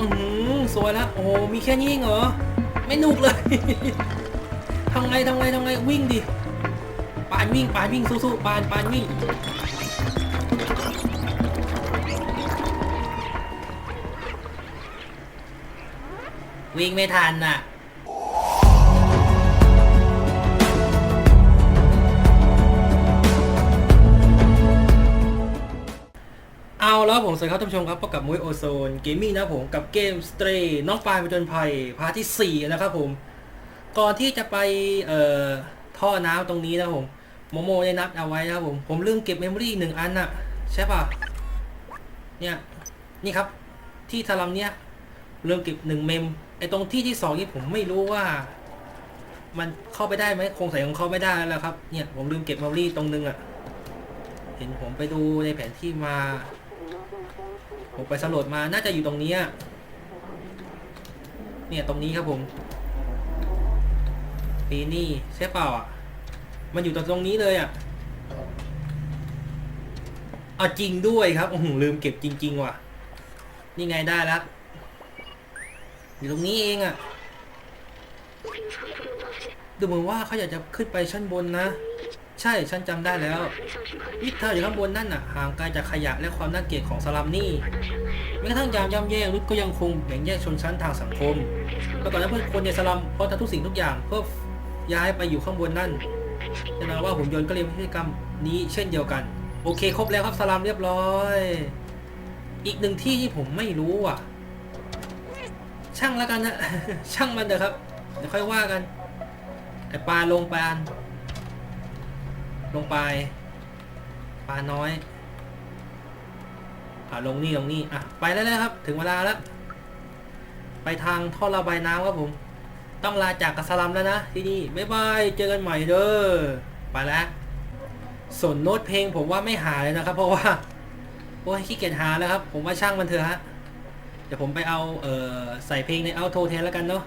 อือสวยแล้วโอ้มีแค่นี้เองเหรอ ไม่หนุกเลย ทำไงทำไงทำไงวิ่งดิปานวิ่งปานวิ่งสู้ๆปานปานวิ่งวิ่งไม่ทันน่ะ แล้วผมสวัสดีครับท่านผู้ชมครับพบกับมุ้ยโอโซนเกมมิ่งนะผมกับเกมสเตรน้องปลายผจญภัยพาร์ทที่ 4 นะครับผม ก่อนที่จะไปเอ่อท่อน้ำตรงนี้นะผมโมโมได้นัดเอาไว้นะครับผม ผมลืมเก็บเมมโมรี่หนึ่งอันน่ะ ใช่ป่ะ เนี่ย นี่ครับ ที่ทารัมเนี่ยลืมเก็บหนึ่งเมมไอตรงที่ที่สองนี่ผมไม่รู้ว่า มันเข้าไปได้ไหมคงใส่ของเข้าไม่ได้แล้วครับเนี่ยผมลืมเก็บเมมโมรี่ตรงนึงอะเห็นผมไปดูในแผนที่มา ผมไปสำรวจมาน่าจะอยู่ตรงนี้เนี่ยตรงนี้ครับผมปีนี่ใช่เปล่าอะ มันอยู่ตรงตรงนี้เลยอะเอาจริงด้วยครับโอ้โหลืมเก็บจริง ๆ ว่ะ นี่ไงได้แล้วอยู่ตรงนี้เองอะดูเหมือนว่าเขาอยากจะขึ้นไปชั้นบนนะ ใช่ฉันจำได้แล้ววิทย์เธออยู่ข้างบนนั่นน่ะห่างไกลจากขยะและความน่าเกลียดของสลัมนี่แม้กระทั่งยามย่ำแย่รุดก็ยังคงแบ่งแยกชนชั้นทางสังคมเมื่อก่อนนั้นเพื่อนคนในสลัมเพราะทำทุกสิ่งทุกอย่างเพื่อย้ายไปอยู่ข้างบนนั่นแน่นอนว่าหุ่นยนต์ก็เรียนพฤติกรรมนี้เช่นเดียวกัน โอเคครบแล้วครับสลัมเรียบร้อย อีกหนึ่งที่ที่ผมไม่รู้อะ ช่างแล้วกันนะช่างมันเถอะครับเดี๋ยวค่อยว่ากันไอปลาลงปลาน ลงไป ปลาน้อย อะลงนี่ลงนี่ อะ ไปแล้วนะครับ ถึงเวลาแล้ว ไปทางท่อระบายน้ำครับผม ต้องลาจากกัสลัมแล้วนะ ที่นี่ บ๊ายบาย เจอกันใหม่เด้อ ไปแล้ว ส่วนโน้ตเพลงผมว่าไม่หาเลยนะครับ เพราะว่า โอ้ยขี้เกียจหาแล้วครับ ผมว่าช่างมันเถอะฮะ เดี๋ยวผมไปเอา เอ่อ ใส่เพลงในเอาโทแทนแล้วกันเนาะ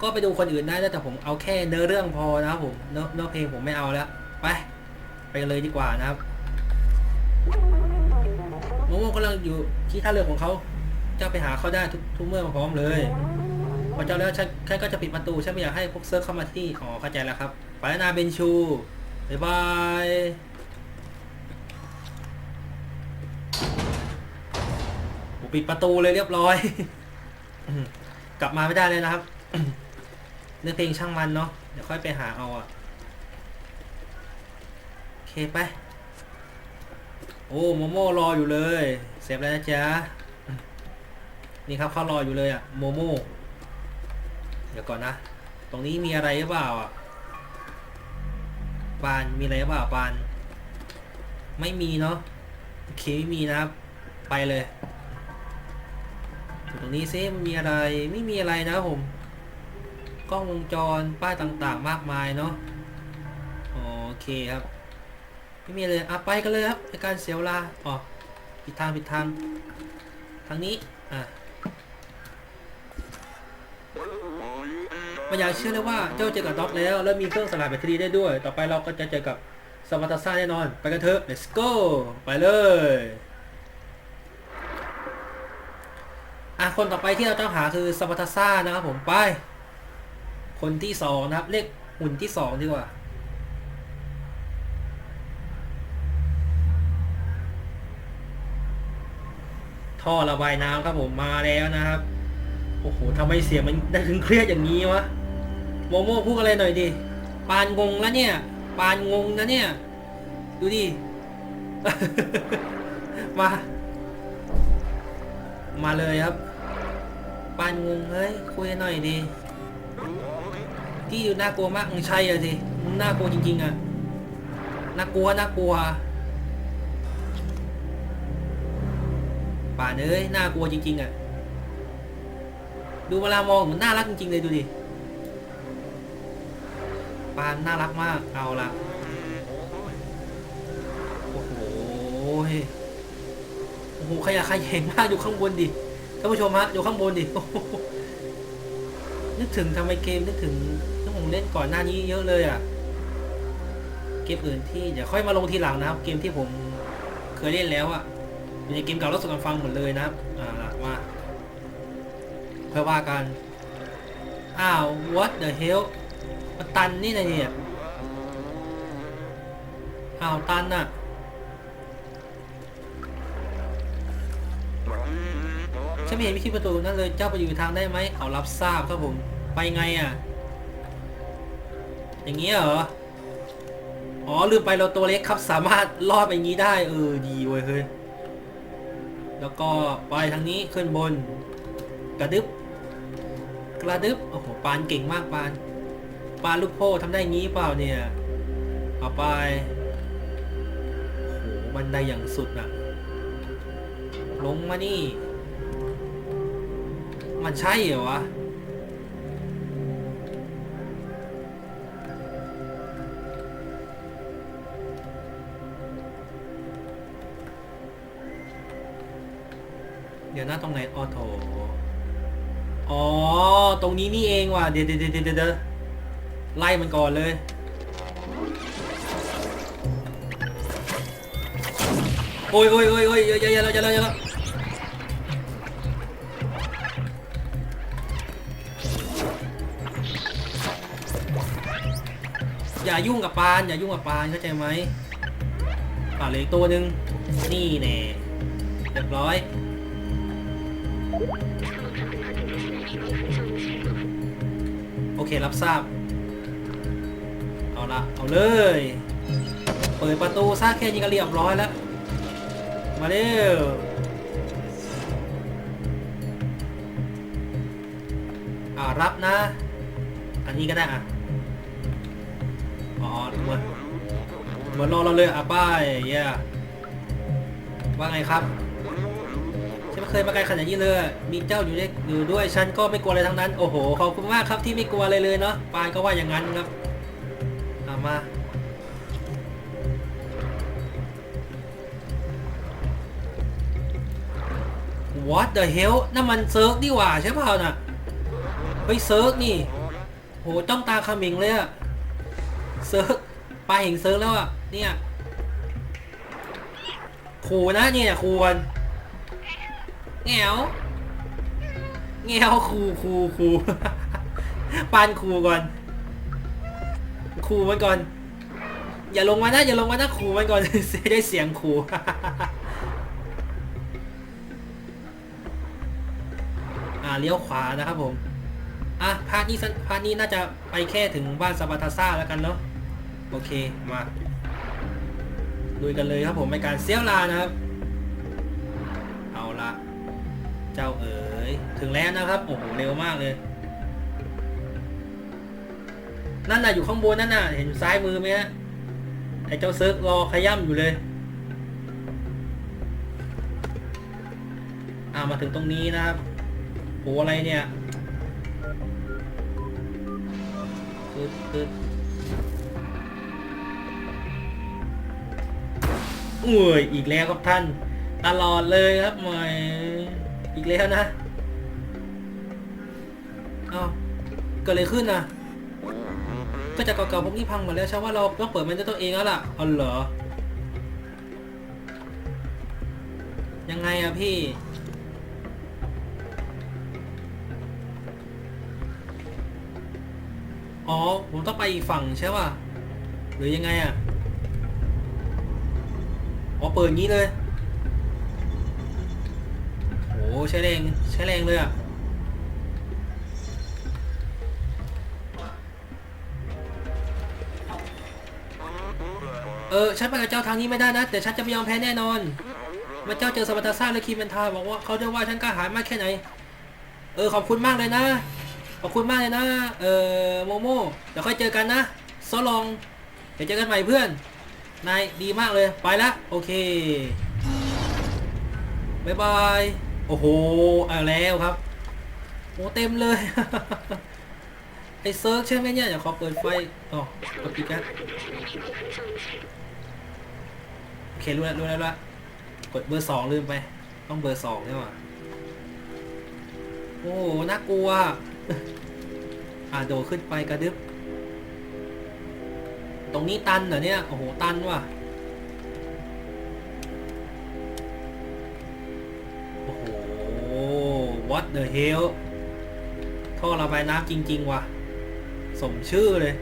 ก็ไปดูคนอื่นได้แต่ผมเอาแค่เนื้อเรื่องพอนะครับผมเนื้อเนื้อเพลงผมไม่เอาแล้ว ไป ไปกันเลยดีกว่านะครับโมโมกำลังอยู่ที่ท่าเรือของเขา เจ้าไปหาเขาได้ทุกทุกเมื่อพร้อมเลย พอเจ้าแล้วฉันฉันก็จะปิดประตู ฉันไม่อยากให้พวกเซิร์ฟเข้ามาที่ อ๋อเข้าใจแล้วครับ ไปแล้วนาเบนชูบ๊ายบายปิดประตูเลยเรียบร้อย กลับมาไม่ได้เลยนะครับเนื้อเพลงช่างมันเนาะ เดี๋ยวค่อยไปหาเอาอะ เคไป โอ้โมโม่รออยู่เลย เสร็จแล้วนะจ๊ะนี่ครับเขารออยู่เลยอะโมโม่เดี๋ยวก่อนนะ ตรงนี้มีอะไรหรือเปล่าอะปานมีอะไรหรือเปล่าปาน ไม่มีเนาะโอเคไม่มีนะครับ ไปเลยตรงนี้ซิมันมีอะไรไม่มีอะไรนะผมกล้องวงจรป้ายต่างๆ มากมายเนาะโอเคครับ ไม่มีเลยอะไปกันเลยครับในการเสียเวลาอ๋อผิดทางผิดทางทางนี้อะไม่อยากเชื่อเลยว่าเจ้าเจอกับด็อกแล้ว แล้วมีเครื่องสลายแบตเตอรี่ได้ด้วย ต่อไปเราก็จะเจอกับสมาร์ตซ่าแน่นอน ไปกันเถอะ let's go ไปเลยอะคนต่อไปที่เราต้องหาคือสมาร์ตซ่านะครับผมไป คนที่สองนะครับ เลขหุ่นที่สองดีกว่า ท่อระบายน้ำครับผมมาแล้วนะครับ โอ้โหทำไมเสียงมันได้ถึงเครียดอย่างนี้วะ โมโม่พูดอะไรหน่อยดิ ปานงงแล้วเนี่ย ปานงงนะเนี่ย ดูดิ มา มาเลยครับ ปานงงเฮ้ยคุยหน่อยดิที่อยู่น่ากลัวมากมึงใช่อะสิมึงน่ากลัวจริงๆอะน่ากลัวน่ากลัว ป่านเอ้ยน่ากลัวจริง ๆ อะ ดูเวลามองมือนน่ารักจริง ๆ เลยดูดิปานน่ารักมากเอาละโอ้โหโอ้โหขยะขยแงมากอยู่ข้างบนดิท่านผู้ชมฮะอยู่ข้างบนดินึกถึงทำไมเกมนึกถึงที่ผมเล่นก่อนหน้านี้เยอะเลยอะเกมอื่นที่เดี๋ยวค่อยมาลงทีหลังนะครับ เกมที่ผมเคยเล่นแล้วอะ อยู่ในเกมเก่าแล้วสุดกันฟังหมดเลยนะครับอ่าละมาค่อยว่ากันอ้าว what the hell มันตันนี่ไงเนี่ยอ้าวตันน่ะฉันไม่เห็นวิธีประตูนั่นเลย เจ้าไปอยู่ทางได้ไหมเอารับทราบครับผม ไปไงอะ อย่างเงี้ยเหรอ อ๋อลืมไปเราตัวเล็กครับสามารถลอดไปอย่างนี้ได้ เออ ดีเว้ยเฮ้ย แล้วก็ไปทางนี้ขึ้นบน กระดึบกระดึบโอ้โหปานเก่งมากปาน ปานลูกโพ่ทำได้งี้เปล่าเนี่ยเอาไปโอ้โหบันไดอย่างสุดนะลงมานี่ มันใช่เหรอวะ เดี๋ยวหน้าตรงไหนอ๋อโถอ๋อ ตรงนี้นี่เองว่ะ เดี๋ยวเดี๋ยวเดี๋ยวเดี๋ยวไล่มันก่อนเลย โอ้ยโอ้ยโอ้ยโอ้ยอย่าอย่าอย่าอย่าอย่าอย่าอย่ายุ่งกับปาน อย่ายุ่งกับปานเข้าใจไหมอ่าเหลือตัวหนึ่งนี่แน่เรียบร้อย โอเครับทราบ เอาละเอาเลย เปิดประตูซะแค่ยิงก็เรียบร้อยแล้ว มาเร็วอ่ารับนะ อันนี้ก็ได้อะ อ๋อเหมือนเหมือนรอเราเลยอะป้ายเย่ว่าไงครับ เคยมาไกลขนาดนี้เลย มีเจ้าอยู่ด้วยอยู่ด้วย ฉันก็ไม่กลัวอะไรทั้งนั้น โอ้โห ขอบคุณมากครับที่ไม่กลัวอะไรเลยเนาะ ปานก็ว่าอย่างนั้นครับเอามา What the hell นั่นมันเซิร์กนี่หว่าใช่เปล่าน่ะเฮ้ยเซิร์กนี่ โหจ้องตาขมิงเลยอะเซิร์กปลาเห็นเซิร์กแล้วอะเนี่ยขู่นะเนี่ยขู่กัน แงวแงวขู่ขู่ขู่ปานขู่ก่อนขู่มันก่อน อย่าลงมานะอย่าลงมานะขู่มันก่อนได้เสียงขู่อ่าเลี้ยวขวานะครับผมอะพาร์ทนี้สั้นพาร์ทนี้น่าจะไปแค่ถึงบ้านซาบาทาซ่าแล้วกันเนาะโอเคมาลุยกันเลยครับผมในการเสี้ยวลานะครับ เอาละ เจ้าเอ๋ยถึงแล้วนะครับโอ้โหเร็วมากเลย นั่นน่ะอยู่ข้างบนนั่นน่ะ เห็นซ้ายมือไหมฮะไอ้เจ้าเซิร์กรอขย่ำอยู่เลยอ่ามาถึงตรงนี้นะครับโหอะไรเนี่ยปึ๊บปึ๊บอุ้ยอีกแล้วครับท่าน ตลอดเลยครับหมอย อีกแล้วนะเอาเกิดอะไรขึ้นนะก็จากเก่าๆพวกนี้พังหมดแล้วใช่ว่าเราต้องเปิดมันด้วยตัวเองแล้วล่ะอ๋อเหรอ ยังไงอะพี่ อ๋อ ผมต้องไปอีกฝั่งใช่ป่ะ หรือยังไงอะอ๋อ เปิดงี้เลย โอ้ ใช้แรงใช้แรงเลยอะเออฉันไปกับเจ้าทางนี้ไม่ได้นะ แต่ฉันจะไม่ยอมแพ้แน่นอนมื่อเจ้าเจอสปัตาซ่าและคีเมนทาบอกว่าเขาจะว่าฉันกล้าหาญมากแค่ไหน เออขอบคุณมากเลยนะ ขอบคุณมากเลยนะ เออโมโม่เดี๋ยวค่อยเจอกันนะโซลอง เดี๋ยวเจอกันใหม่เพื่อน นายดีมากเลย ไปละโอเคบายบาย อ้โหเอาแล้วครับโอ้เต็มเลย ไอเซิร์ฟใช่ไหมเนี่ยเดี๋ยวขอเปิดไฟอ๋อกดปิดกันโอเครู้แล้วรู้แล้วรู้แล้วกดเบอร์สองลืมไป ต้องเบอร์สองเนี่ยว่ะโอ้น่ากลัว อ่าโดดขึ้นไปกระดึบตรงนี้ตันเหรอเนี่ย โอ้โห ตันว่ะ what the hell ท่อระบายน้ำจริง ๆ ว่ะ สมชื่อเลย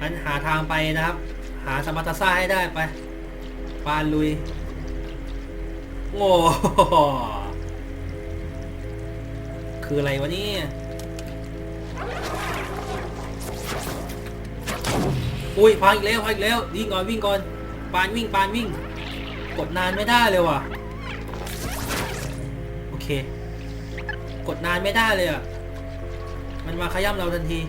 อันหาทางไปนะครับ หาสมรรซ่าให้ได้ไปปานลุยโง่คืออะไรวะนี่อุ้ยพังอีกแล้วพังอีกแล้ววิ่งก่อนวิ่งก่อนปานวิ่งปานวิ่ง กดนานไม่ได้เลยว่ะ โอเค กดนานไม่ได้เลยอะ มันมาขย้ำเราทันที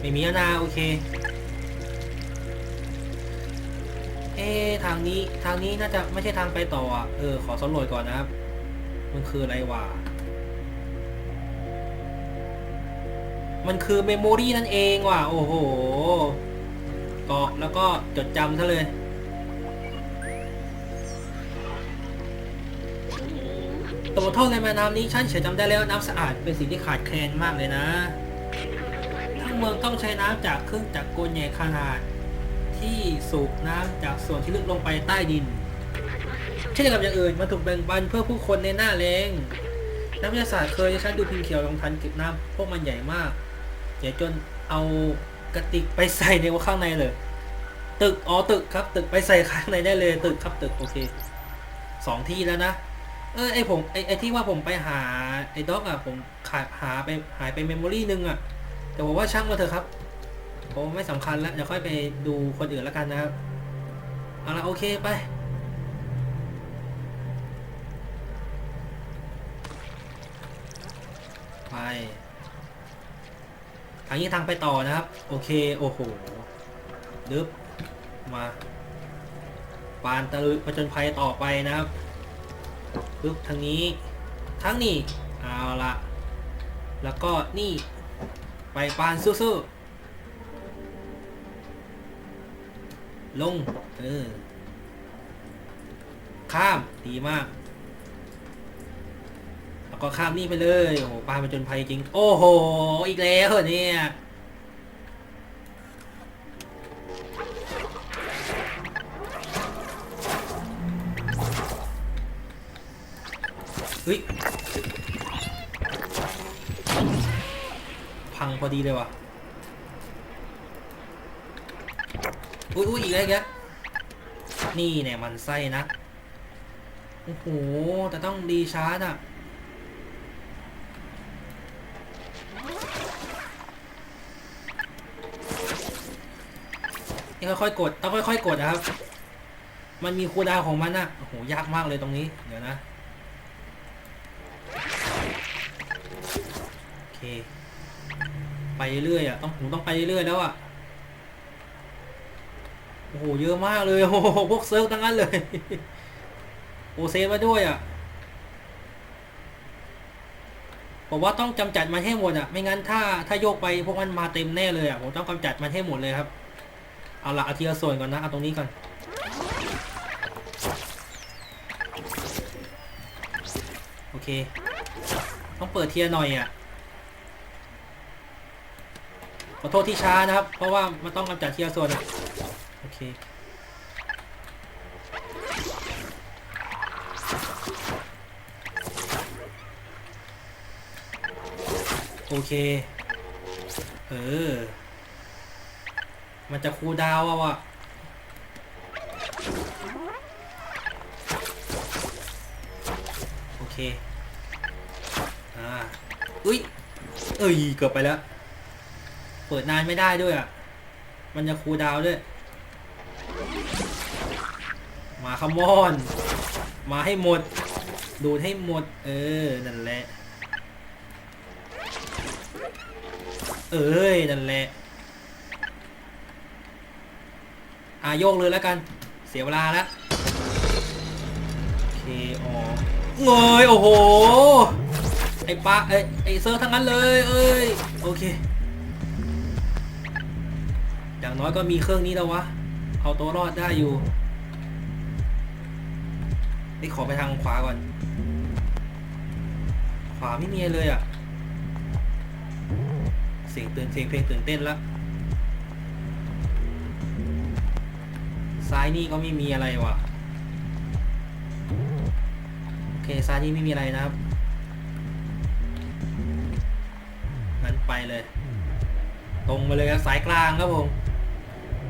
ไม่มีนา โอเค เอ๊ทางนี้ ทางนี้น่าจะไม่ใช่ทางไปต่ออะ เออ ขอสำรวจก่อนนะครับ มันคืออะไรวะ มันคือเมมโมรีนั่นเองว่ะ โอ้โหเกาะแล้วก็จดจำซะเลยตัวท่อในแม่น้ำนี้ฉันเฉยจำได้แล้วน้ำสะอาดเป็นสิ่งที่ขาดแคลนมากเลยนะทั้งเมืองต้องใช้น้ำจากเครื่องจักรกลใหญ่ขนาด ที่สูบน้ำจากส่วนที่ลึกลงไปใต้ดิน เช่นเดียวกับอย่างอื่นมันถูกแบ่งปันเพื่อผู้คนในหน้าแรงนักวิทยาศาสตร์เคยให้ดูพิมพ์เขียวลงทันเก็บน้ำพวกมันใหญ่มากใหญ่จนเอากระติกไปใส่ในข้างในเลย ตึกอ๋อตึกครับ ตึกไปใส่ข้างในได้เลย ตึกครับตึกโอเคสองที่แล้วนะเออไอผมไอไอที่ว่าผมไปหาไอด็อกอะผมขาดหาไปหายไปเมมโมรีนึงอะแต่ผมว่าช่างมาเถอะครับผมไม่สำคัญแล้วเดี๋ยวค่อยไปดูคนอื่นแล้วกันนะครับเอาละโอเคไป ไป ทางนี้ทางไปต่อนะครับ โอเค โอ้โหดึบมาปานตะลุยผจญภัยต่อไปนะครับปึ๊บทางนี้ทั้งนี้เอาละแล้วก็นี่ ไปปานสู้ๆลง เออ ข้าม ดีมาก แล้วก็ข้ามนี่ไปเลยโอ้โหปลามาจนภัยจริง โอ้โห อีกแล้วเนี่ยเฮ้ยพังพอดีเลยว่ะอุ้ยอุ้ยอีกแล้วอีกนี่เนี่ยมันไส้นะ โอ้โห แต่ต้องดีชาร์จอะ นี่ค่อยๆกดต้องค่อยๆกดนะครับ มันมีคูดาวของมันอะโอ้โหยากมากเลยตรงนี้เดี๋ยวนะโอเค ไปเรื่อยๆอะต้องผมต้องไปเรื่อยๆแล้วอะโอ้โหเยอะมากเลยโอ้โหพวกเซิร์ฟทั้งนั้นเลยโอเซฟมาด้วยอะผมว่าต้องกำจัดมันให้หมดอะ ไม่งั้นถ้าถ้าโยกไปพวกมันมาเต็มแน่เลยอะ ผมต้องกำจัดมันให้หมดเลยครับ เอาละเอาทีละส่วนก่อนนะ เอาตรงนี้ก่อน โอเค ต้องเปิดเทียหน่อยอะ ขอโทษที่ช้านะครับ เพราะว่ามันต้องกำจัดเทียส่วนอะโอเคโอเค เออ มันจะคูดาวอะวะโอเค อ่า อุ้ย เอ้ย เกือบไปแล้ว เปิดนานไม่ได้ด้วยอะ มันจะคูดาวด้วย มาคำมอน มาให้หมด ดูดให้หมด เออ นั่นแหละ เอ้ย นั่นแหละ อะโยกเลยแล้วกัน เสียเวลาแล้วโอเคอ๋อเงยโอ้โห ไอ้ปลาเอ้ยไอ้เซิร์ฟทั้งนั้นเลย เอ้ย โอเค อย่างน้อยก็มีเครื่องนี้แล้ววะ เอาตัวรอดได้อยู่ นี่ขอไปทางขวาก่อน ขวาไม่มีเลยอะ เสียงตื่นเสียงเพลงตื่นเต้นแล้ว ซ้ายนี่ก็ไม่มีอะไรว่ะ โอเค ซ้ายนี่ไม่มีอะไรนะครับ งั้นไปเลย ตรงมาเลยครับ สายกลางครับผม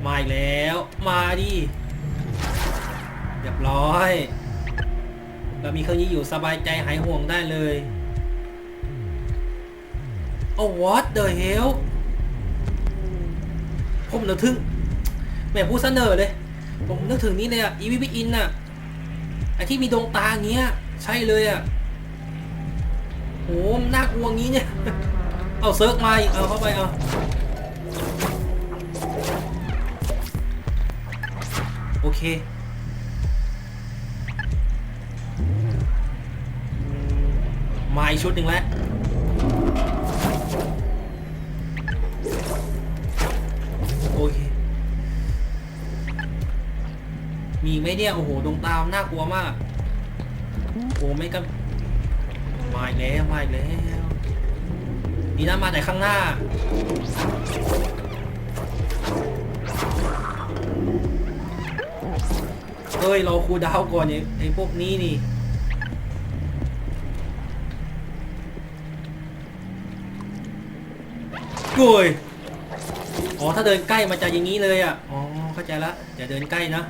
มาอีกแล้ว มาดิเรียบร้อย เรามีเครื่องนี้อยู่สบายใจหายห่วงได้เลยโอ้ what the hell ผมนึกถึงแม่พูดเสนอเลย ผมนึกถึงนี่เลยอะอีวิบิอินอะไอที่มีดวงตาอย่างเงี้ย ใช่เลยอะโหมันน่ากลัวงี้เนี่ย เอาเซิร์กมาอีกเอาเข้าไปเอาโอเคมาอีกชุดหนึ่งแล้ว มีไหมเนี่ย โอ้โห ดวงตามน่ากลัวมาก โอ้ไม่กันมาอีกแล้วมาอีกแล้ว นี่นะมาแต่ข้างหน้า เฮ้ย เราครูดาวก่อนไอ้ไอ้พวกนี้นี่โอ้ยอ๋อ ถ้าเดินใกล้มันจะอย่างนี้เลยอะ อ๋อ เข้าใจละอย่าเดินใกล้นะ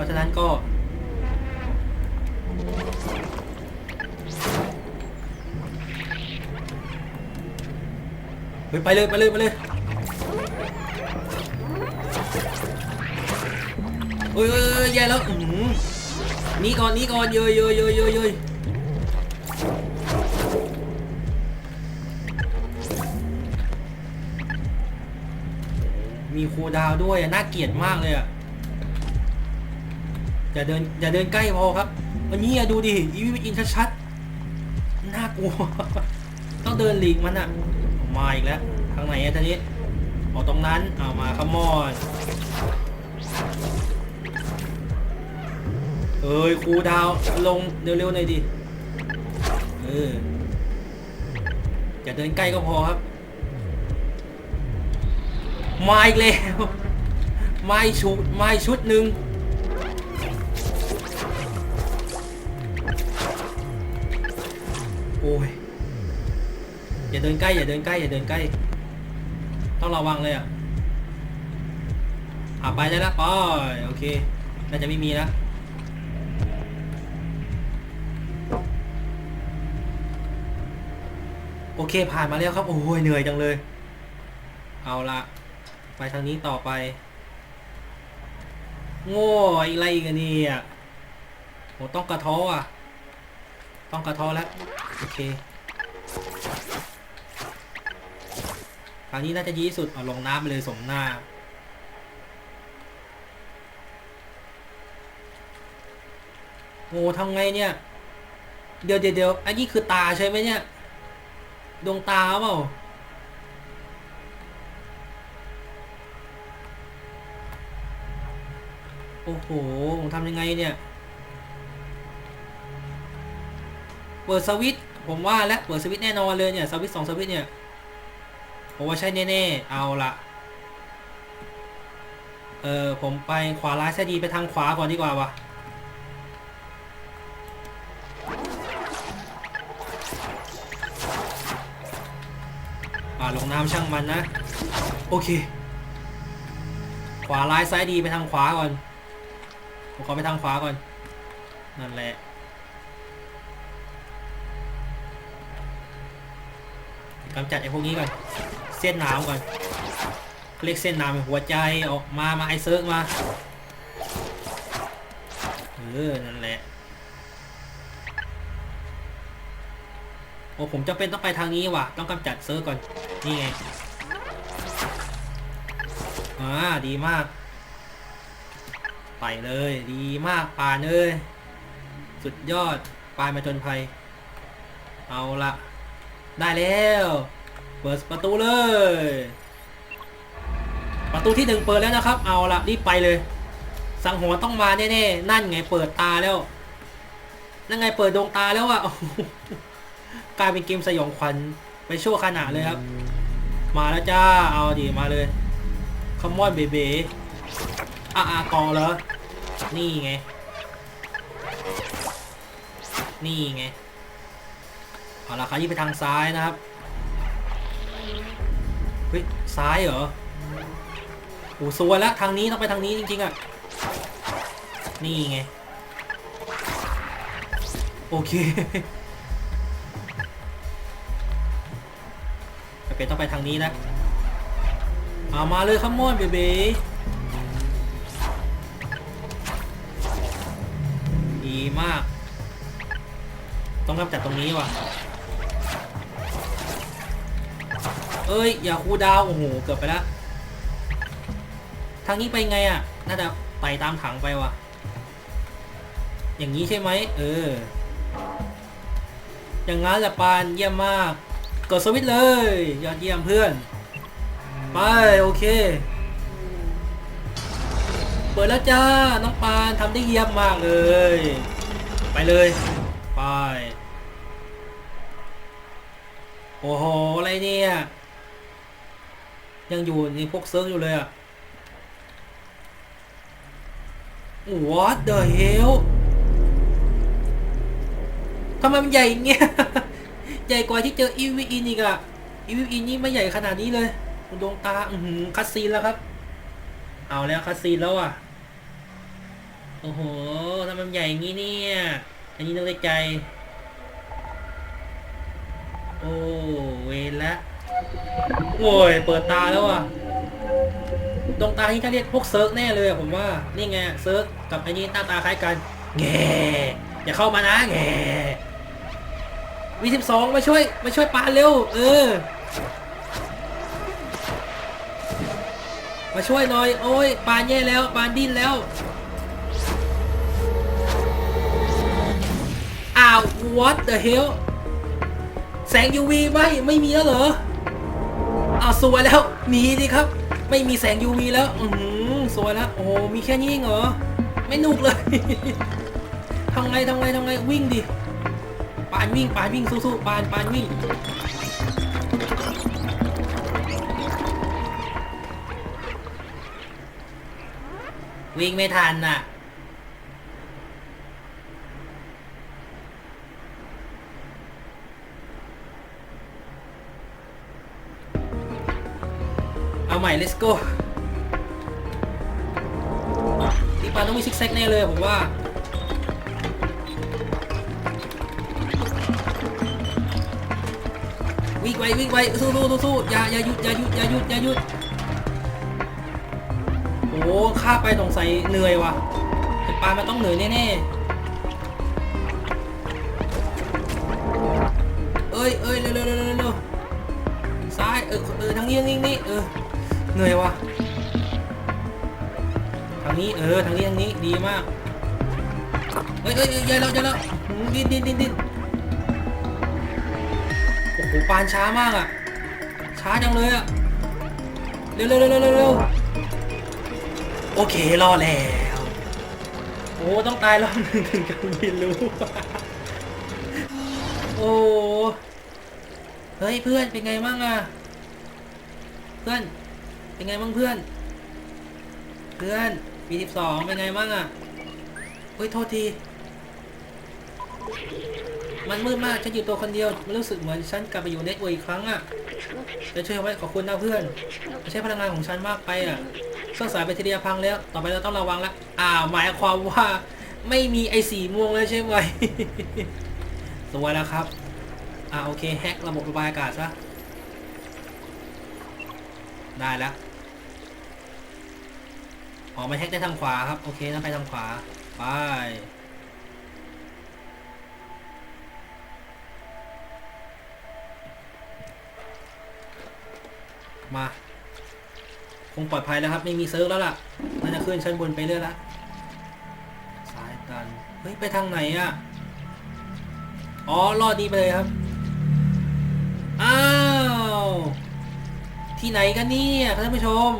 ราะฉะนั้นก็ ไปเลยไปเลยไปเลยเฮ้ยเฮ้ยเฮ้ยแย่แล้วนี่ก่อนนี่ก่อนเยยเยยเยยเยยเยยมีครูดาวด้วยน่าเกลียดมากเลยอะ อย่าเดินอย่าเดินใกล้พอครับอันนี้อดูดิอีวิอินชัดๆน่ากลัวต้องเดินหลีกมันอะมาอีกแล้วทางไหนอะทีนี้ออกตรงนั้นเอามาขมอนเอ้ยครูดาวลงเร็วๆหน่อยดิเอออย่าเดินใกล้ก็พอครับ มาอีกแล้วมาชุดมาชุดหนึ่ง โอ้ยอย่าเดินใกล้อย่าเดินใกล้อย่าเดินใกล้ ต้องระวังเลยอะอะไปได้แล้วไปโอเคน่าจะไม่มีแล้วโอเคผ่านมาแล้วครับ โอ้ยเหนื่อยจังเลย เอาละไปทางนี้ต่อไป โง่อะไรกันเนี่ยโหต้องกระท้ออะ ต้องกระท้อแล้ว โอเคทางนี้น่าจะดีที่สุดเอาลงน้ำไปเลยสมหน้าโง่ทำไงเนี่ย เดี๋ยวเดี๋ยวเดี๋ยวอันนี้คือตาใช่ไหมเนี่ย ดวงตาเปล่าโอ้โห ผมทำยังไงเนี่ย เปิดสวิตช์ ผมว่าแล้วเปิดสวิตแน่นอนเลยเนี่ยสวิตสองสวิตเนี่ยผมว่าใช่แน่ๆเอาละเออผมไปขวาร้ายซะดีไปทางขวาก่อนดีกว่าวะอ่าลงน้ำช่างมันนะ โอเค ขวาร้ายซ้ายดีไปทางขวาก่อนผมขอไปทางขวาก่อนนั่นแหละ กำจัดไอ้พวกนี้ก่อน เส้นน้ำก่อน เรียกเส้นน้ำหัวใจออกมา มาไอเซิร์กมา เออ นั่นแหละ โอ้ผมจะเป็นต้องไปทางนี้ว่ะ ต้องกำจัดเซิร์ฟก่อน นี่ไง อ่า ดีมาก ไปเลย ดีมากปานเอ้ยสุดยอดปลายมาจนภัย เอาละ ได้แล้ว เปิดประตูเลย ประตูที่หนึ่งเปิดแล้วนะครับ เอาละรีบไปเลย สังหรณ์ต้องมาแน่ๆ นั่นไงเปิดตาแล้ว นั่นไงเปิดดวงตาแล้วอะกลายเป็นเกมสยองขวัญไปชั่วขณะเลยครับ มาแล้วจ้า เอาดีมาเลยคอมมอนเบเบอะอะกอเหรอนี่ไง นี่ไง เอาละครับยี่ไปทางซ้ายนะครับเฮ้ยซ้ายเหรอโอ้สวยแล้วทางนี้ต้องไปทางนี้จริงๆอะนี่ไงโอเคจะเป็นต้องไปทางนี้นะเอามาเลยคัมมอนเบเบดีมาก ต้องกำจัดตรงนี้ว่ะ เอ้ย อย่าคูดาว โอ้โห เกือบไปแล้วทางนี้ไปไงอะ น่าจะไปตามถังไปว่ะ อย่างนี้ใช่ไหม เออ อย่างงั้นแหละปานเยี่ยมมาก กดสวิตช์เลย ยอดเยี่ยมเพื่อน ไป โอเค เปิดแล้วจ้า น้องปานทำได้เยี่ยมมากเลย ไปเลย ไป โอ้โห อะไรเนี่ย ยังอยู่ในพวกเซิร์ฟอยู่เลยอะ What the hell ทำไมมันใหญ่เงี้ย ใหญ่กว่าที่เจออีวีอินอีกอะอีวีอินนี่ไม่ใหญ่ขนาดนี้เลยดวงตาอือหือคัดซีนแล้วครับ เอาแล้วคัดซีนแล้วอะโอ้โหทำไมมันใหญ่งี้เนี่ยอันนี้นึกในใจ โอ้เวละ โอ้ย เปิดตาแล้วอะ ดวงตาที่เขาเรียกพวกเซิร์ฟแน่เลยอะผมว่า นี่ไงเซิร์ฟกับไอ้นี่หน้าตาคล้ายกัน แง่อย่าเข้ามานะแง่วีสิบสองมาช่วย มาช่วยปาเร็ว เออ มาช่วยหน่อย โอ้ย ปานแย่แล้ว ปานดิ้นแล้ว อ้าว what the hell แสง UV ไม่ ไม่มีแล้วเหรอ อาสวยแล้วมีดิครับ ไม่มีแสง UV แล้ว อือหือสวยแล้ว โอ้มีแค่นี้เองเหรอ ไม่นุกเลยทำไงทำไงทำไงวิ่งดิปานวิ่งปานวิ่งสู้ๆปานปานวิ่งวิ่งไม่ทันน่ะ เอาใหม่ let's go นี่ปาต้องมีซิกแซกแน่เลยผมว่า วิ่งไปวิ่งไปสู้สู้สู้สู้อย่าอย่าหยุดอย่าหยุดอย่าหยุดอย่าหยุดโอ้ข้าไปสงสัยเหนื่อยว่ะแต่ปลามันต้องเหนื่อยแน่ๆเอ้ยเอ้ยเร็วเร็วเร็วเร็วเร็วซ้ายเออเออทางนี้ทางนี้ทางนี้เออ เหนื่อยว่ะทางนี้เออทางนี้ทางนี้ดีมากเอ้ยเอ้ยเอ้ยอย่าแล้วอย่าแล้วดิ้นดิ้นดิ้นดิ้นโอ้โหปานช้ามากอะช้าจังเลยอะเร็วเร็วเร็วเร็วเร็วโอเครอดแล้วโอ้ต้องตายรอบหนึ่งถึงจะบินรู้โอ้เฮ้ยเพื่อนเป็นไงมั่งอะเพื่อน เป็นไงมั่งเพื่อน เพื่อนปีสิบสองเป็นไงมั่งอะเฮ้ยโทษที มันมืดมากฉันอยู่ตัวคนเดียวมันรู้สึกเหมือนฉันกลับไปอยู่เน็ตเวิร์กอีกครั้งอะ่ะจะช่วยไว้ขอบคุณนะเพื่อนไม่ใช่พลังงานของฉันมากไปอะ่ะเครื่องสายแบตเตอรี่พังแล้ว ต่อไปเราต้องระวังละอ้าวหมายความว่าไม่มีไอ้สีม่วงแล้วใช่ไหมสวยแล้วครับ อ่าโอเคแฮกระบบระบายอากาศซะ ได้แล้ว ออกมาแฮกได้ทางขวาครับ โอเคนะไปทางขวา ไป มา คงปลอดภัยแล้วครับ ไม่มีเซิร์ฟแล้วล่ะน่าจะขึ้นชั้นบนไปเรื่อยละสายตัน เฮ้ย ไปทางไหนอะ่ะ อ๋อ รอดนี้ไปเลยครับ อ้าว ที่ไหนกันเนี่ยท่านผู้ชม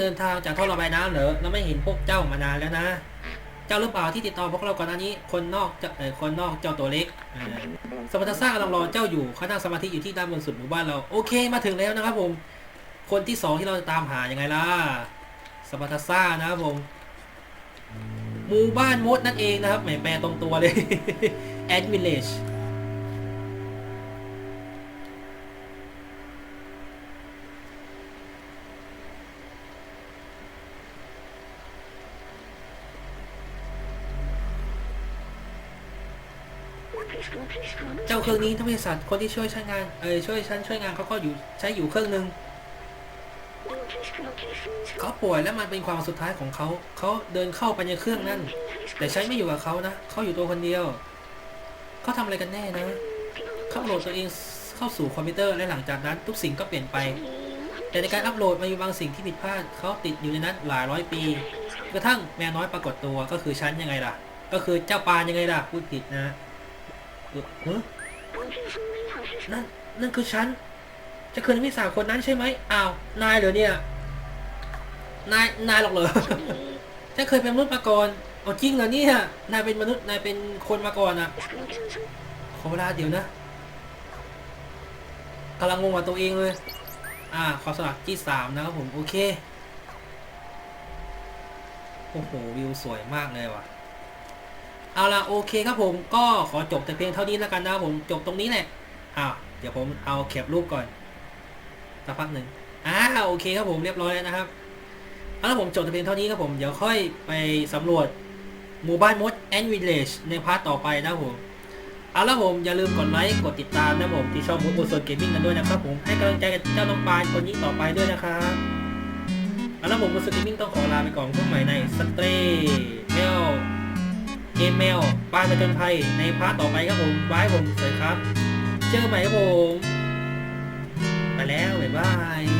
เดินทางจากท่อระบายน้ำเหรอเราไม่เห็นพวกเจ้ามานานแล้วนะ เจ้าหรือเปล่าที่ติดต่อพวกเราก่อนหน้านี้ คนนอกเจ้าเออคนนอกเจ้าตัวเล็กสมรรถสร้างกำลังรอเจ้าอยู่เขานั่งสมาธิอยู่ที่ด้านบนสุดหมู่บ้านเรา โอเค มาถึงแล้วนะครับผม คนที่สองที่เราจะตามหายังไงล่ะ สมรรถสร้างนะครับผม หมู่บ้านมดนั่นเองนะครับแหมแปลตรงตัวเลย Ant Village เจ้ จ้าเครื่องนี้ทำไมสัตว์คนที่ช่วยใช้งานเออช่วยฉันช่วยงานเขาก็อยู่ใช้อยู่เครื่องหนึ่งเขาป่วยแล้วมันเป็นความสุดท้ายของเขา เขาเดินเข้าไปในเครื่องนั่น แต่ฉันไม่อยู่กับเขานะเขาอยู่ตัวคนเดียวเขาทำอะไรกันแน่นะเขาโหลดตัวเองเข้าสู่คอมพิวเตอร์และหลังจากนั้น ทุกสิ่งก็เปลี่ยนไป แต่ในการอัปโหลดมามีบางสิ่งที่ผิดพลาดเขาติดอยู่ในนั้นหลายร้อยปีกระทั่งแมวน้อยปรากฏตัวก็คือฉันยังไงล่ะ ก็คือเจ้าปานยังไงล่ะพูดผิดนะ เออเฮ้ยนั่นนั่นคือฉัน จะคืนพี่สาวคนนั้นใช่ไหมอ้าว นายเหรอเนี่ย นาย นายหรอกเหรอฉันเคยเป็นมนุษย์มาก่อนเอาจริงเหรอเนี่ย นายเป็นมนุษย์ นายเป็นคนมาก่อนอะขอเวลาเดี๋ยวนะกำลังงงกับตัวเองเลย อ่า ขอสลักที่สามนะครับผม โอเค โอ้โห วิวสวยมากเลยว่ะ เอาละโอเคครับผมก็ขอจบแต่เพียงเท่านี้แล้วกันนะครับผมจบตรงนี้แหละอ้าวเดี๋ยวผมเอาแคปรูปก่อนสักพักหนึ่งอ้าวโอเคครับผมเรียบร้อยแล้วนะครับเอาละผมจบแต่เพียงเท่านี้ครับผมเดี๋ยวค่อยไปสำรวจหมู่บ้านมดแอนด์วิลเลจในพาร์ทต่อไปนะครับผมเอาละผมอย่าลืมกดไลค์กดติดตามนะผมที่ช่องมูดโอโซนเกมมิ่งกันด้วยนะครับผมให้กำลังใจกับเจ้าน้องปานคนนี้ต่อไปด้วยนะครับเอาละผมมูดโอโซนเกมมิ่งต้องขอลาไปก่อนพบใหม่ในสเตรเมล เกมแมวบ้านประจนภัยในพาร์ทต่อไปครับผมบายผมสวัสดีครับ เจอกันใหม่ครับผม ไปแล้ว บ๊ายบาย